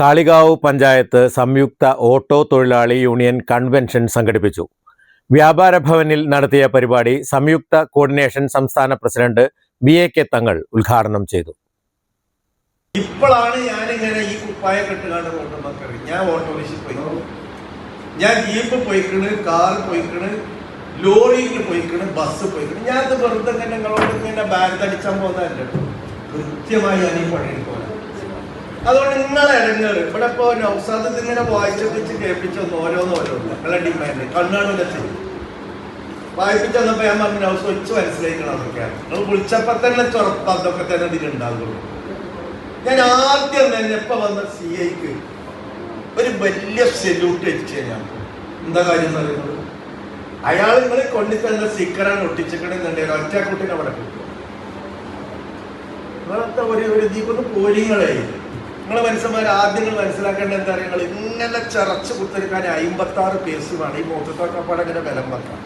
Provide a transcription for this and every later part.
Kalikavu panchayat സംയുക്ത auto തൊഴിലാളി union convention സംഘടിപ്പിച്ചു. വ്യാപാര ഭവനിൽ നടത്തിയ പരിപാടി സംയുക്ത കോർഡിനേഷൻ സംസ്ഥാന പ്രസിഡന്റ് ബി എ കെ തങ്ങൾ ഉദ്ഘാടനം ചെയ്തു. ഇപ്പോഴാണ് ഞാനിങ്ങനെ ഈ കുപ്പായ കെട്ടുകാണ്ട് റോഡ് ഞാൻ ഓട്ടോറിക്ഷ പോയി. ഞാൻ ജീപ്പ് പോയിക്കണ് കാർ പോയിക്കണ് ലോറിയിൽ പോയിക്കണ് ബസ് പോയിക്കണ്. ഞാൻ വെറുതെ നിങ്ങളോട് ബാഗ് അടിച്ചാൽ പോകുന്നതല്ലോ. കൃത്യമായി ഞാൻ ഈ പണിയെടുക്കണം അതുകൊണ്ട് നിങ്ങളെ ഇടങ്ങേറ് ഇവിടെ ഇപ്പോ നൗസാദ് ഇതിങ്ങനെ വായിച്ചപ്പിച്ച് കേൾപ്പിച്ചൊന്ന് ഓരോന്ന് ഓരോന്ന്. നിങ്ങളെ ഡിമാൻഡ് കണ്ണാണ് ചെയ്യും വായിപ്പിച്ച് വന്നപ്പോ ഞാൻ പറഞ്ഞു നൗസ് വെച്ച് മനസ്സിലാക്കണം അതൊക്കെയാണ്. നിങ്ങൾ വിളിച്ചപ്പോ തന്നെ ചുറപ്പ് അതൊക്കെ തന്നെ ഇതിലുണ്ടാകുള്ളൂ ഞാൻ ആദ്യം തന്നെ ഇപ്പൊ വന്ന സി ഐക്ക് ഒരു വലിയ സെല്യൂട്ട് അടിച്ചു ഞാൻ. എന്താ കാര്യം എന്ന് പറയുന്നത് അയാൾ നിങ്ങൾ കൊണ്ടുതന്ന സ്റ്റിക്കറാണ് ഒട്ടിച്ചിട്ടുണ്ടെന്നുണ്ടെങ്കിൽ ഒറ്റ കുട്ടിനെ അവിടെ കിട്ടും ഒരു ഒരു ദീപൊന്ന് പോരിങ്ങളെ നിങ്ങളെ മനുഷ്യന്മാർ ആദ്യം നിങ്ങൾ മനസ്സിലാക്കേണ്ട എന്താ നിങ്ങൾ ഇങ്ങനെ ചറച്ച് കുത്തിരിക്കാൻ അമ്പത്തി ആറ് പേസുമാണ് ഈ മൂത്തത്തൊക്കെ അങ്ങനെ വിലം വെക്കാം.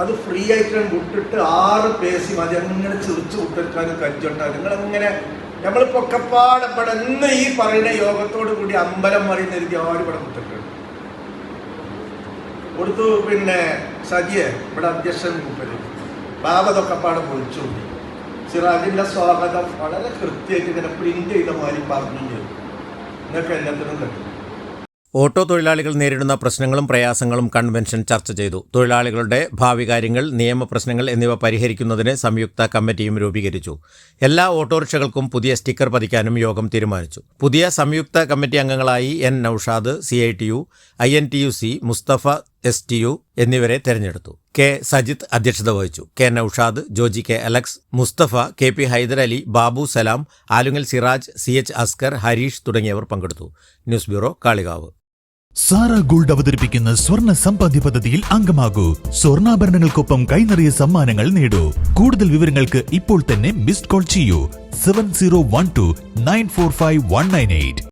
അത് ഫ്രീ ആയിട്ട് വിട്ടിട്ട് ആറ് പേസി മതി അങ്ങനെ ചിറിച്ച് കുത്തിരിക്കാനും നിങ്ങൾ അങ്ങനെ നമ്മൾ പൊക്കപ്പാട് ഇവിടെ ഇന്ന് ഈ പറയുന്ന യോഗത്തോട് കൂടി അമ്പലം പറയുന്ന രീതി ആരും ഇവിടെ കുത്തിട്ടുണ്ട് കൊടുത്തു പിന്നെ സജിയെ ഇവിടെ അധ്യക്ഷൻ മൂപ്പര് ബാബതൊക്കെപ്പാട് പാടെ പൊളിച്ചു സിറാജിന്റെ സ്വാഗതം വളരെ കൃത്യമായിട്ട് ഇങ്ങനെ പ്രിന്റ് ചെയ്ത മാതിരി പറഞ്ഞു ചെയ്തു. നിങ്ങൾക്ക് എല്ലാത്തിനും കിട്ടും. ഓട്ടോ തൊഴിലാളികൾ നേരിടുന്ന പ്രശ്നങ്ങളും പ്രയാസങ്ങളും കൺവെൻഷൻ ചർച്ച ചെയ്തു. തൊഴിലാളികളുടെ ഭാവി കാര്യങ്ങൾ നിയമപ്രശ്നങ്ങൾ എന്നിവ പരിഹരിക്കുന്നതിന് സംയുക്ത കമ്മിറ്റിയും രൂപീകരിച്ചു. എല്ലാ ഓട്ടോറിക്ഷകൾക്കും പുതിയ സ്റ്റിക്കർ പതിക്കാനും യോഗം തീരുമാനിച്ചു. പുതിയ സംയുക്ത കമ്മിറ്റി അംഗങ്ങളായി N Naushad C I T U I N T U C Mustafa S T U എന്നിവരെ തെരഞ്ഞെടുത്തു. കെ സജിത് അധ്യക്ഷത വഹിച്ചു. K Naushad Joji K Alex Mustafa K P Haiderali Babu Salam Alungal Siraj C H Askar Harish തുടങ്ങിയവർ പങ്കെടുത്തു. News bureau Kalikavu. Sara gold അവതരിപ്പിക്കുന്ന സ്വർണ സമ്പാദ്യ പദ്ധതിയിൽ അംഗമാകൂ. സ്വർണാഭരണങ്ങൾക്കൊപ്പം കൈനിറിയ സമ്മാനങ്ങൾ നേടൂ. കൂടുതൽ വിവരങ്ങൾക്ക് ഇപ്പോൾ തന്നെ മിസ്ഡ് കോൾ ചെയ്യൂ. Seven zero one two nine four five one nine eight.